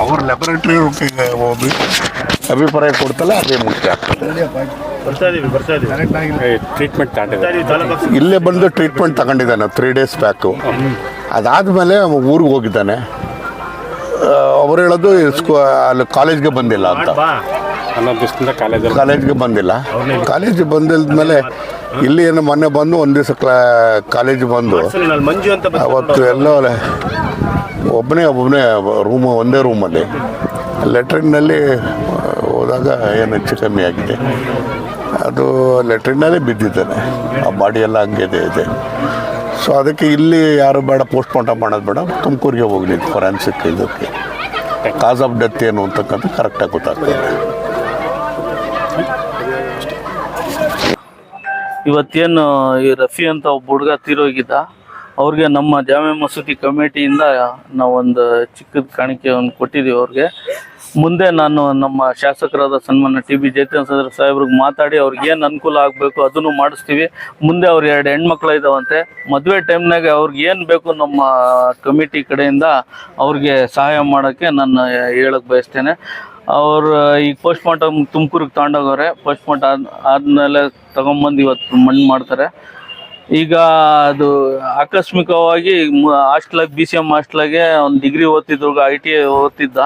ಅವ್ರ ಲ್ಯಾಬೊರೇಟರಿ ಹೋಗಿ ಅಭಿಪ್ರಾಯ ಕೊಡ್ತಲ್ಲ ಅದೇ ಮುಖ್ಯ. ಟ್ರೀಟ್ಮೆಂಟ್ ಇಲ್ಲೇ ಬಂದು ಟ್ರೀಟ್ಮೆಂಟ್ ತಗೊಂಡಿದ್ದಾನೆ ತ್ರೀ ಡೇಸ್ ಬ್ಯಾಕು ಅದಾದಮೇಲೆ ಊರಿಗೆ ಹೋಗಿದ್ದಾನೆ. ಅವ್ರು ಹೇಳೋದು ಸ್ಕೂ ಅಲ್ಲಿ ಕಾಲೇಜ್ಗೆ ಬಂದಿಲ್ಲ ಅಂತ. ಕಾಲೇಜಲ್ಲಿ ಕಾಲೇಜ್ಗೆ ಬಂದಿಲ್ಲ. ಕಾಲೇಜಿಗೆ ಬಂದಿದ್ಮೇಲೆ ಇಲ್ಲಿ ಏನು ಮೊನ್ನೆ ಬಂದು ಒಂದು ದಿವಸ ಕ್ಲಾ ಕಾಲೇಜ್ ಬಂದು ಅವತ್ತು ಎಲ್ಲೋ ಒಬ್ಬನೇ ಒಬ್ಬನೇ ರೂಮು, ಒಂದೇ ರೂಮಲ್ಲಿ. ಲೆಟ್ರಿನ್ನಲ್ಲಿ ಹೋದಾಗ ಏನು ಹೆಚ್ಚು ಕಮ್ಮಿ ಆಗಿದೆ. ಅದು ಲೆಟ್ರಿನ್ನಲ್ಲೇ ಬಿದ್ದಿದ್ದಾನೆ. ಆ ಬಾಡಿ ಎಲ್ಲ ಹಂಗೆ ಇದೆ ಸೊ ಅದಕ್ಕೆ ಇಲ್ಲಿ ಯಾರು ಬೇಡ ಪೋಸ್ಟ್ಮಾರ್ಟಮ್ ಮಾಡೋದು ಬೇಡ. ತುಮಕೂರಿಗೆ ಹೋಗಲಿ ಫೊರೆನ್ಸಿಕ್ ಇದಕ್ಕೆ. ಕಾಸ್ ಆಫ್ ಡೆತ್ ಏನು ಅಂತಕ್ಕಂಥ ಕರೆಕ್ಟಾಗಿ ಗೊತ್ತಾಗ್ತದೆ ಇವತ್ತೇನು ಈ ರಫಿ ಅಂತ ಒಬ್ಬ ಹುಡುಗ ತೀರೋಗಿದ್ದ. ಅವ್ರಿಗೆ ನಮ್ಮ ಜಾಮೆ ಮಸೂದಿ ಕಮಿಟಿಯಿಂದ ನಾವೊಂದು ಚಿಕ್ಕದ ಕಾಣಿಕೆ ಒಂದು ಕೊಟ್ಟಿದ್ದೀವಿ ಅವ್ರಿಗೆ. ಮುಂದೆ ನಾನು ನಮ್ಮ ಶಾಸಕರಾದ ಸನ್ಮಾನ್ಯ ಟಿ ಬಿ ಜಯಚಂದ್ರ ಸಾಹೇಬ್ರಿಗೆ ಮಾತಾಡಿ ಅವ್ರಿಗೆ ಏನು ಅನುಕೂಲ ಆಗಬೇಕು ಅದನ್ನು ಮಾಡಿಸ್ತೀವಿ. ಮುಂದೆ ಅವ್ರು ಎರಡು ಹೆಣ್ಮಕ್ಳು ಇದ್ದಾವಂತೆ ಮದುವೆ ಟೈಮ್ನಾಗೆ ಅವ್ರಿಗೆ ಏನು ಬೇಕು ನಮ್ಮ ಕಮಿಟಿ ಕಡೆಯಿಂದ ಅವ್ರಿಗೆ ಸಹಾಯ ಮಾಡೋಕ್ಕೆ ನಾನು ಹೇಳಕ್ಕೆ ಬಯಸ್ತೇನೆ. ಅವರು ಈಗ ಪೋಸ್ಟ್ ಮಾರ್ಟಮ್ ತುಮಕೂರಿಗೆ ತಗೊಂಡೋಗವ್ರೆ ಪೋಸ್ಟ್ ಮಾರ್ಟಮ್ ಆದ, ಆದಮೇಲೆ ತೊಗೊಂಬಂದು ಇವತ್ತು ಮಣ್ಣು ಮಾಡ್ತಾರೆ. ಈಗ ಅದು ಆಕಸ್ಮಿಕವಾಗಿ ಹಾಸ್ಟ್ಲಾಗ ಬಿ ಸಿ ಎಂ ಹಾಸ್ಟ್ಲಾಗೆ ಅವ್ನು ಡಿಗ್ರಿ ಓದ್ತಿದ್ರು ಐ ಟಿ ಐ ಓದ್ತಿದ್ದ.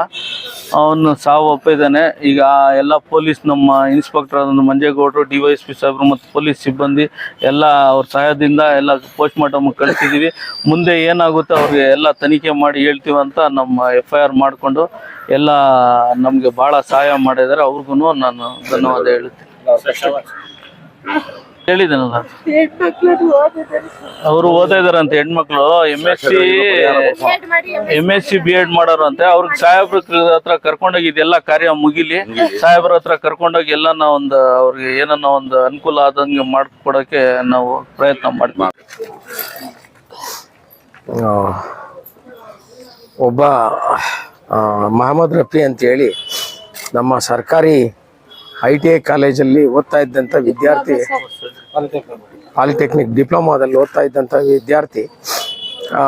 ಅವನು ಸಾವು ಒಪ್ಪಿದ್ದಾನೆ ಈಗ ಎಲ್ಲ ಪೊಲೀಸ್ ನಮ್ಮ ಇನ್ಸ್ಪೆಕ್ಟರ್ ಆದ ಮಂಜೇಗೌಡರು ಡಿ ವೈ ಎಸ್ ಪಿ ಸಾಹೇಬರು ಮತ್ತು ಪೊಲೀಸ್ ಸಿಬ್ಬಂದಿ ಎಲ್ಲ ಅವ್ರ ಸಹಾಯದಿಂದ ಎಲ್ಲ ಪೋಸ್ಟ್ ಮಾರ್ಟಮ್ ಕಳಿಸಿದ್ದೀವಿ ಮುಂದೆ ಏನಾಗುತ್ತೆ ಅವ್ರಿಗೆ ಎಲ್ಲ ತನಿಖೆ ಮಾಡಿ ಹೇಳ್ತೀವಿ ಅಂತ ನಮ್ಮ ಎಫ್ ಐ ಆರ್ ಮಾಡಿಕೊಂಡು ಎಲ್ಲ ನಮಗೆ ಭಾಳ ಸಹಾಯ ಮಾಡಿದ್ದಾರೆ ಅವ್ರಿಗೂ ನಾನು ಧನ್ಯವಾದ ಹೇಳ್ತೀನಿ ಹೇಳಿದ್ದೇನಲ್ಲ? ಅವರು ಓದ್ತಾ ಇದಾರಂತೆ ಹೆಣ್ಮಕ್ಳು. M S C M S C B Ed ಮಾಡೋರಂತೆ. ಅವ್ರಿಗೆ ಸಾಹೇಬ್ರ ಹತ್ರ ಕರ್ಕೊಂಡೋಗಿ ಇದೆಲ್ಲ ಕಾರ್ಯ ಮುಗಿಲಿ. ಸಾಹೇಬ್ರ ಹತ್ರ ಕರ್ಕೊಂಡೋಗಿ ಎಲ್ಲ ಒಂದು ಅವ್ರಿಗೆ ಏನನ್ನ ಒಂದು ಅನುಕೂಲ ಆದಂಗೆ ಮಾಡ್ಕೊಡಕ್ಕೆ ನಾವು ಪ್ರಯತ್ನ ಮಾಡ್ತೀವಿ. ಒಬ್ಬ ಆ, ಮಹಮ್ಮದ್ ರಫಿ ಅಂತೇಳಿ ನಮ್ಮ ಸರ್ಕಾರಿ ಐ ಟಿ ಐ ಕಾಲೇಜಲ್ಲಿ ಓದ್ತಾ ಇದ್ದಂಥ ವಿದ್ಯಾರ್ಥಿ. ಪಾಲಿಟೆಕ್ನಿಕ್. ಡಿಪ್ಲೊಮಾದಲ್ಲಿ ಓದ್ತಾ ಇದ್ದಂಥ ವಿದ್ಯಾರ್ಥಿ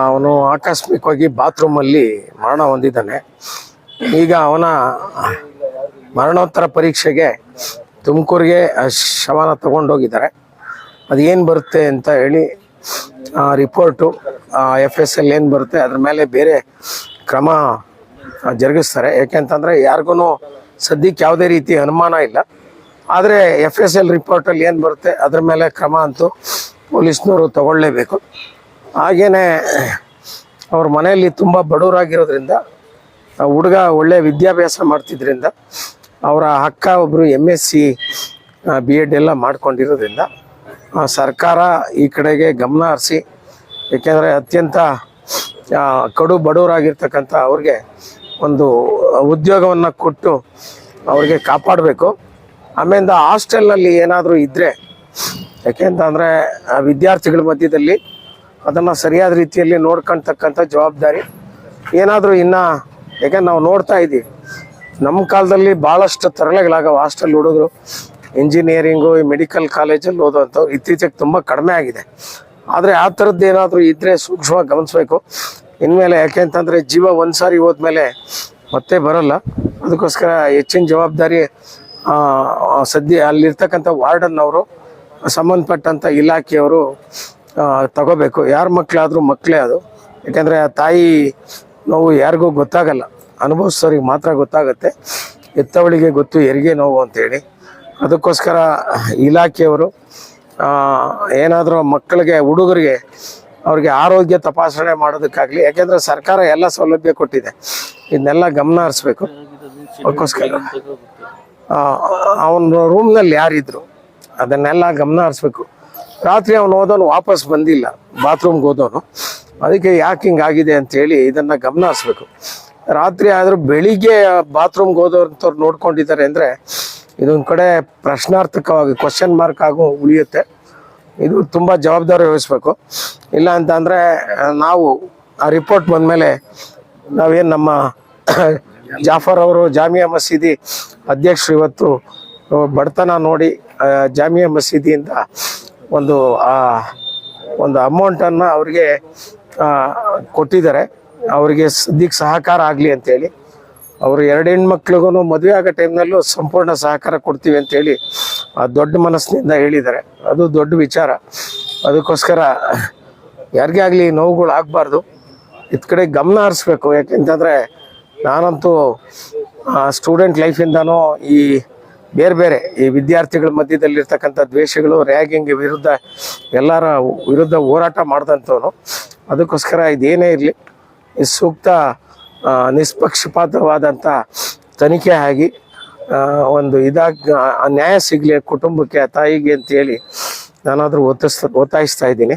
ಅವನು ಆಕಸ್ಮಿಕವಾಗಿ ಬಾತ್ರೂಮಲ್ಲಿ ಮರಣ ಹೊಂದಿದ್ದಾನೆ. ಈಗ ಅವನ ಮರಣೋತ್ತರ ಪರೀಕ್ಷೆಗೆ ತುಮಕೂರಿಗೆ ಶವನ ತಗೊಂಡೋಗಿದ್ದಾರೆ. ಅದೇನು ಬರುತ್ತೆ ಅಂತ ಹೇಳಿ ರಿಪೋರ್ಟು ಎಫ್ ಎಸ್ ಎಲ್ ಏನು ಬರುತ್ತೆ ಅದ್ರ ಮೇಲೆ ಬೇರೆ ಕ್ರಮ ಜರುಗಿಸ್ತಾರೆ. ಯಾಕೆಂತಂದರೆ ಯಾರಿಗೂ ಸದ್ಯಕ್ಕೆ ಯಾವುದೇ ರೀತಿ ಅನುಮಾನ ಇಲ್ಲ. ಆದರೆ ಎಫ್ ಎಸ್ ಎಲ್ ರಿಪೋರ್ಟಲ್ಲಿ ಏನು ಬರುತ್ತೆ? ಅದ್ರ ಮೇಲೆ ಕ್ರಮ ಅಂತೂ ಪೊಲೀಸ್ನವರು ತಗೊಳ್ಳೇಬೇಕು. ಹಾಗೆಯೇ ಅವ್ರ ಮನೆಯಲ್ಲಿ ತುಂಬ ಬಡವರಾಗಿರೋದ್ರಿಂದ ಹುಡುಗ ಒಳ್ಳೆ ವಿದ್ಯಾಭ್ಯಾಸ ಮಾಡ್ತಿದ್ರಿಂದ, ಅವರ ಅಕ್ಕ ಒಬ್ಬರು M S C B Ed ಎಲ್ಲ ಮಾಡ್ಕೊಂಡಿರೋದ್ರಿಂದ ಸರ್ಕಾರ ಈ ಕಡೆಗೆ ಗಮನ ಹರಿಸಿ, ಏಕೆಂದರೆ ಅತ್ಯಂತ ಕಡು ಬಡವರಾಗಿರ್ತಕ್ಕಂಥ ಅವ್ರಿಗೆ ಒಂದು ಉದ್ಯೋಗವನ್ನು ಕೊಟ್ಟು ಅವ್ರಿಗೆ ಕಾಪಾಡಬೇಕು. ಆಮೇಲೆ ಹಾಸ್ಟೆಲ್ನಲ್ಲಿ ಏನಾದರೂ ಇದ್ದರೆ ಯಾಕೆಂತಂದರೆ ವಿದ್ಯಾರ್ಥಿಗಳ ಮಧ್ಯದಲ್ಲಿ ಅದನ್ನು ಸರಿಯಾದ ರೀತಿಯಲ್ಲಿ ನೋಡ್ಕೊಳ್ತಕ್ಕಂಥ ಜವಾಬ್ದಾರಿ. ಏನಾದರೂ ಇನ್ನು ಯಾಕಂದ್ರೆ ನಾವು ನೋಡ್ತಾ ಇದ್ದೀವಿ. ನಮ್ಮ ಕಾಲದಲ್ಲಿ ಭಾಳಷ್ಟು ತರಲೆಗಳಾಗವು ಹಾಸ್ಟೆಲ್ ಹುಡುಗರು. ಇಂಜಿನಿಯರಿಂಗು, ಮೆಡಿಕಲ್ ಕಾಲೇಜಲ್ಲಿ ಓದುವಂಥವ್ರು ಇತ್ತೀಚೆಗೆ ತುಂಬ ಕಡಿಮೆ ಆಗಿದೆ. ಆದರೆ ಆ ಥರದ್ದು ಏನಾದರೂ ಇದ್ದರೆ ಸೂಕ್ಷ್ಮವಾಗಿ ಗಮನಿಸ್ಬೇಕು. ಇನ್ಮೇಲೆ ಯಾಕೆಂತಂದರೆ ಜೀವ ಒಂದು ಸಾರಿ ಹೋದ್ಮೇಲೆ ಮತ್ತೆ ಬರಲ್ಲ. ಅದಕ್ಕೋಸ್ಕರ ಹೆಚ್ಚಿನ ಜವಾಬ್ದಾರಿ ಸದ್ಯ ಅಲ್ಲಿರ್ತಕ್ಕಂಥ ವಾರ್ಡನ್ ಅವರು ಸಂಬಂಧಪಟ್ಟಂಥ ಇಲಾಖೆಯವರು ತಗೋಬೇಕು. ಯಾರ ಮಕ್ಕಳಾದರೂ ಮಕ್ಕಳೇ ಅದು. ಯಾಕೆಂದರೆ ಆ ತಾಯಿ ನೋವು ಯಾರಿಗೂ ಗೊತ್ತಾಗಲ್ಲ. ಅನುಭವಿಸೋರಿಗೆ ಮಾತ್ರ ಗೊತ್ತಾಗುತ್ತೆ. ಎತ್ತವಳಿಗೆ ಗೊತ್ತು ಹೆರಿಗೆ ನೋವು ಅಂತೇಳಿ. ಅದಕ್ಕೋಸ್ಕರ ಇಲಾಖೆಯವರು ಏನಾದರೂ ಮಕ್ಕಳಿಗೆ ಹುಡುಗರಿಗೆ ಅವ್ರಿಗೆ ಆರೋಗ್ಯ ತಪಾಸಣೆ ಮಾಡೋದಕ್ಕಾಗಲಿ ಯಾಕೆಂದರೆ ಸರ್ಕಾರ ಎಲ್ಲ ಸೌಲಭ್ಯ ಕೊಟ್ಟಿದೆ. ಇದನ್ನೆಲ್ಲ ಗಮನ ಹರಿಸ್ಬೇಕು. ಅದಕ್ಕೋಸ್ಕರ. ಅವನ ರೂಮ್ನಲ್ಲಿ ಯಾರಿದ್ರು, ಅದನ್ನೆಲ್ಲ ಗಮನ ಹರಿಸ್ಬೇಕು. ರಾತ್ರಿ ಅವನು ಹೋದವನು, ವಾಪಸ್ ಬಂದಿಲ್ಲ ಬಾತ್ರೂಮ್ಗೆ ಹೋದವನು. ಅದಕ್ಕೆ ಯಾಕೆ ಹಿಂಗಾಗಿದೆ ಅಂತೇಳಿ ಇದನ್ನು ಗಮನ ಹರಿಸ್ಬೇಕು. ರಾತ್ರಿ ಆದರೂ ಬೆಳಿಗ್ಗೆ ಬಾತ್ರೂಮ್ಗೆ ಹೋದವ್ರಂಥವ್ರು ನೋಡ್ಕೊಂಡಿದ್ದಾರೆ ಅಂದರೆ ಇದೊಂದು ಕಡೆ ಪ್ರಶ್ನಾರ್ಥಕವಾಗಿ ಕ್ವಶನ್ ಮಾರ್ಕ್ ಆಗು ಉಳಿಯುತ್ತೆ. ಇದು ತುಂಬ ಜವಾಬ್ದಾರಿ ವಹಿಸ್ಬೇಕು. ಇಲ್ಲ ಅಂತಂದರೆ ನಾವು ಆ ರಿಪೋರ್ಟ್ ಬಂದಮೇಲೆ ನಾವೇನು ನಮ್ಮ ಜಾಫರ್ ಅವರು ಜಾಮಿಯಾ ಮಸೀದಿ ಅಧ್ಯಕ್ಷರು ಇವತ್ತು ಬಡತನ ನೋಡಿ ಜಾಮಿಯಾ ಮಸೀದಿಯಿಂದ ಒಂದು ಆ, ಒಂದು ಅಮೌಂಟನ್ನು ಅವರಿಗೆ ಕೊಟ್ಟಿದ್ದಾರೆ. ಅವರಿಗೆ ಸದ್ಯಕ್ಕೆ ಸಹಕಾರ ಆಗಲಿ ಅಂತೇಳಿ ಅವರು ಎರಡು ಹೆಣ್ಮಕ್ಳಿಗೂ ಮದುವೆ ಆಗೋ ಟೈಮ್ನಲ್ಲೂ ಸಂಪೂರ್ಣ ಸಹಕಾರ ಕೊಡ್ತೀವಿ ಅಂತೇಳಿ ಆ ದೊಡ್ಡ ಮನಸ್ಸಿನಿಂದ ಹೇಳಿದ್ದಾರೆ. ಅದು ದೊಡ್ಡ ವಿಚಾರ. ಅದಕ್ಕೋಸ್ಕರ ಯಾರಿಗೇ ಆಗಲಿ ನೋವುಗಳು ಆಗಬಾರ್ದು. ಇದ್ ಕಡೆ ಗಮನ ಹರಿಸ್ಬೇಕು. ಯಾಕೆಂತಂದರೆ ನಾನಂತೂ ಸ್ಟೂಡೆಂಟ್ ಲೈಫಿಂದನೂ ಈ ಬೇರೆ ಬೇರೆ, ಈ ವಿದ್ಯಾರ್ಥಿಗಳ ಮಧ್ಯದಲ್ಲಿರ್ತಕ್ಕಂಥ ದ್ವೇಷಗಳು ರ್ಯಾಗಿಂಗ್ ವಿರುದ್ಧ ಎಲ್ಲರ ವಿರುದ್ಧ ಹೋರಾಟ ಮಾಡಿದಂಥವನು. ಅದಕ್ಕೋಸ್ಕರ ಇದೇನೇ ಇರಲಿ ಸೂಕ್ತ ನಿಷ್ಪಕ್ಷಪಾತವಾದಂಥ ತನಿಖೆ ಆಗಿ ಒಂದು ಇದಾಗಿ ನ್ಯಾಯ ಸಿಗಲಿ ಕುಟುಂಬಕ್ಕೆ, ತಾಯಿಗೆ ಅಂತೇಳಿ ನಾನಾದರೂ ಒತ್ತಿಸ್ ಒತ್ತಾಯಿಸ್ತಾ ಇದ್ದೀನಿ.